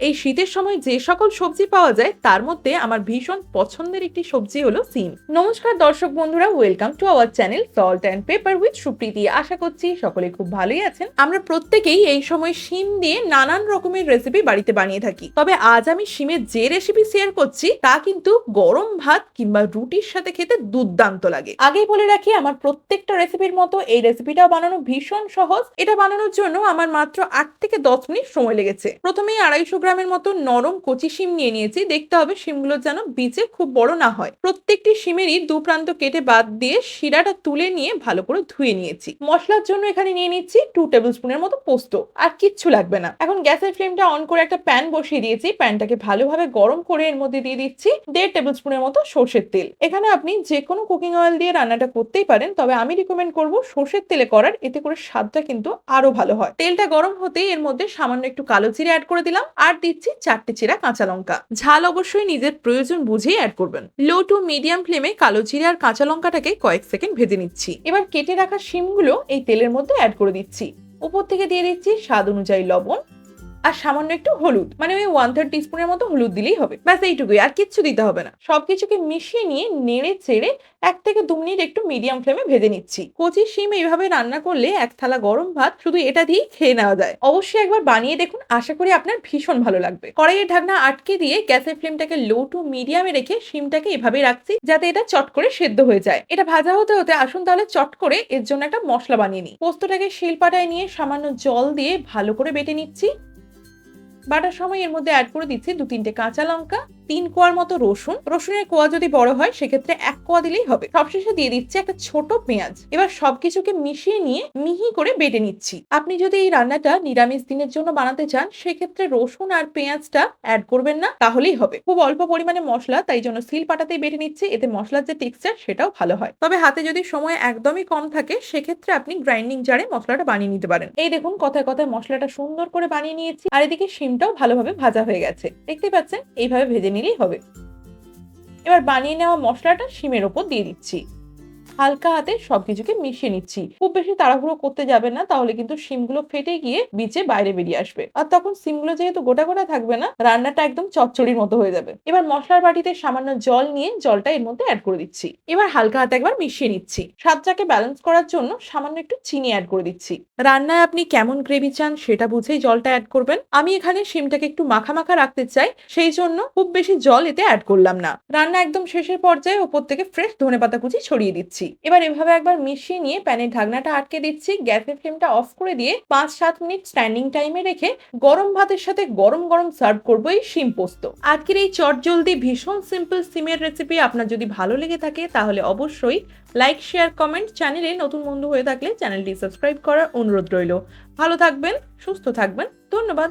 এই শীতের সময় যে সকল সবজি পাওয়া যায়, তার মধ্যে আমার ভীষণ পছন্দের একটি সবজি হলো সিম। নমস্কার দর্শক বন্ধুরা, welcome to our channel salt and pepper with Supriti. আশা করছি সকলে খুব ভালোই আছেন। আমরা প্রত্যেকেই এই সময় শিম দিয়ে নানান রকমের রেসিপি বাড়িতে বানিয়ে থাকি। তবে আজ আমি শিমের যে রেসিপি শেয়ার করছি, তা কিন্তু গরম ভাত কিংবা রুটির সাথে খেতে দুর্দান্ত লাগে। আগেই বলে রাখি, আমার প্রত্যেকটা রেসিপির মতো এই রেসিপিটাও বানানো ভীষণ সহজ। এটা বানানোর জন্য আমার মাত্র আট থেকে দশ মিনিট সময় লেগেছে। প্রথমেই আড়াইশো গ্রামের মতো নরম কচি শিম নিয়ে নিয়েছি। দেখতে হবে শিমগুলো যেন বীজে খুব বড় না হয়। প্রত্যেকটি শিমেরই দু প্রান্ত কেটে বাদ দিয়ে শিরাটা তুলে নিয়ে ভালো করে ধুয়ে নিয়েছি। মশলার জন্য এখানে নিয়ে নিচ্ছি টু টেবিল স্পুনের মতো পোস্ত। আর কিচ্ছু লাগবে না। এখন গ্যাসের ফ্লেমটা অন করে একটা প্যান বসিয়ে দিয়েছি। প্যানটাকে ভালোভাবে গরম করে এর মধ্যে দিয়ে দিচ্ছি দেড় টেবিল স্পুনের মতো সর্ষের তেল। এখানে আপনি যে কোনো কুকিং অয়েল দিয়ে রান্নাটা করতেই পারেন, তবে আমি রিকমেন্ড করব সর্ষের তেলে করার। এতে করে স্বাদটা কিন্তু আরও ভালো হয়। তেলটা গরম হতেই এর মধ্যে সামান্য একটু কালো জিরে অ্যাড করে দিলাম। আর দিচ্ছি, চারটে চিরা কাঁচা লঙ্কা। ঝাল অবশ্যই নিজের প্রয়োজন বুঝেই অ্যাড করবেন। লো টু মিডিয়াম ফ্লেমে কালো জিরে আর কাঁচা লঙ্কাটাকে কয়েক সেকেন্ড ভেজে নিচ্ছি। এবার কেটে রাখা শিমগুলো এই তেলের মধ্যে অ্যাড করে দিচ্ছি। উপর থেকে দিয়ে দিচ্ছি স্বাদ অনুযায়ী লবণ। আর সামান্য একটু হলুদ। মানে ওই ওয়ান থার্ড টিস্পুনের মতো হলুদ দিলেই হবে। ব্যাস, এইটুকুই। আর কিচ্ছু দিতে হবে না। সবকিছুকে মিশিয়ে নিয়ে নেড়ে চেড়ে এক থেকে দু মিনিট একটু মিডিয়াম ফ্লেমে ভেজে নিচ্ছি। কচি শিম এইভাবে রান্না করলে এক থালা গরম ভাত শুধু এটা দিয়েই খেয়ে নেওয়া যায়। অবশ্যই একবার বানিয়ে দেখুন। আশা করি আপনার ভীষণ ভালো লাগবে। কড়াইয়ের ঢাকনা আটকে দিয়ে গ্যাসের ফ্লেমটাকে লো টু মিডিয়ামে রেখে শিমটাকে এভাবে রাখছি, যাতে এটা চট করে সেদ্ধ হয়ে যায়। এটা ভাজা হতে হতে আসুন তাহলে চট করে এর জন্য একটা মশলা বানিয়ে নিই। পোস্তটাকে শিলপাটায় নিয়ে সামান্য জল দিয়ে ভালো করে বেটে নিচ্ছি। বাটার সময় এর মধ্যে অ্যাড করে দিচ্ছি দু তিনটে কাঁচা লঙ্কা তিন কোয়ার মতো রসুন। রসুনের কোয়া যদি বড় হয়, সেক্ষেত্রে এক কোয়া দিলেই হবে। সবশেষে দিয়ে দিচ্ছি একটা ছোট পেঁয়াজ। এবার সবকিছুকে মিশিয়ে নিয়ে মিহি করে বেটে নিচ্ছি। আপনি যদি এই রান্নাটা নিরামিষ দিনের জন্য বানাতে চান, সেক্ষেত্রে রসুন আর পেঁয়াজটা অ্যাড করবেন না, তাহলেই হবে। খুব অল্প পরিমাণে মশলা, তাই জন্য সিল পাটাতেই বেটে নিচ্ছি। এতে মশলার যে টেক্সচার সেটাও ভালো হয়। তবে হাতে যদি সময় একদমই কম থাকে, সেক্ষেত্রে আপনি গ্রাইন্ডিং জারে মশলাটা বানিয়ে নিতে পারেন। এই দেখুন, কথায় কথায় মশলাটা সুন্দর করে বানিয়ে নিয়েছি। আর এদিকে শিমটাও ভালোভাবে ভাজা হয়ে গেছে। দেখতে পাচ্ছেন? এইভাবে ভেজে নিলেই হবে। এবার বানিয়ে নেওয়া মশলাটা শিমের ওপর দিয়ে দিচ্ছি। হালকা হাতে সবকিছুকে মিশিয়ে নিচ্ছি। খুব বেশি তাড়াহুড়ো করতে যাবেন না, তাহলে কিন্তু শিমগুলো ফেটে গিয়ে বিচে বাইরে বেরিয়ে আসবে। আর তখন সিমগুলো যেহেতু গোটা গোটা থাকবে না, রান্নাটা একদম চচ্চড়ির মতো হয়ে যাবে। এবার মশলার বাটিতে সামান্য জল নিয়ে জলটা এর মধ্যে অ্যাড করে দিচ্ছি। এবার হালকা হাতে একবার মিশিয়ে নিচ্ছি। স্বাদটাকে ব্যালেন্স করার জন্য সামান্য একটু চিনি অ্যাড করে দিচ্ছি। রান্নায় আপনি কেমন গ্রেভি চান সেটা বুঝেই জলটা অ্যাড করবেন। আমি এখানে শিমটাকে একটু মাখা মাখা রাখতে চাই, সেই জন্য খুব বেশি জল এতে অ্যাড করলাম না। রান্না একদম শেষের পর্যায়ে ওপর থেকে ফ্রেশ ধনে পাতা কুচি ছড়িয়ে দিচ্ছি। এবার এভাবে একবার মিশিয়ে নিয়ে প্যানের ঢাকনাটা আটকে দিচ্ছি। গ্যাসের ফ্লেমটা অফ করে দিয়ে পাঁচ সাত মিনিট স্ট্যান্ডিং টাইমে রেখে গরম ভাতের সাথে গরম গরম সার্ভ করব এই শিম পোস্ত। আজকের এই চট জলদি ভীষণ সিম্পল সিমের রেসিপি আপনার যদি ভালো লেগে থাকে তাহলে অবশ্যই লাইক, শেয়ার, কমেন্ট চ্যানেলে নতুন বন্ধু হয়ে থাকলে চ্যানেলটি সাবস্ক্রাইব করার অনুরোধ রইল। ভালো থাকবেন, সুস্থ থাকবেন। ধন্যবাদ।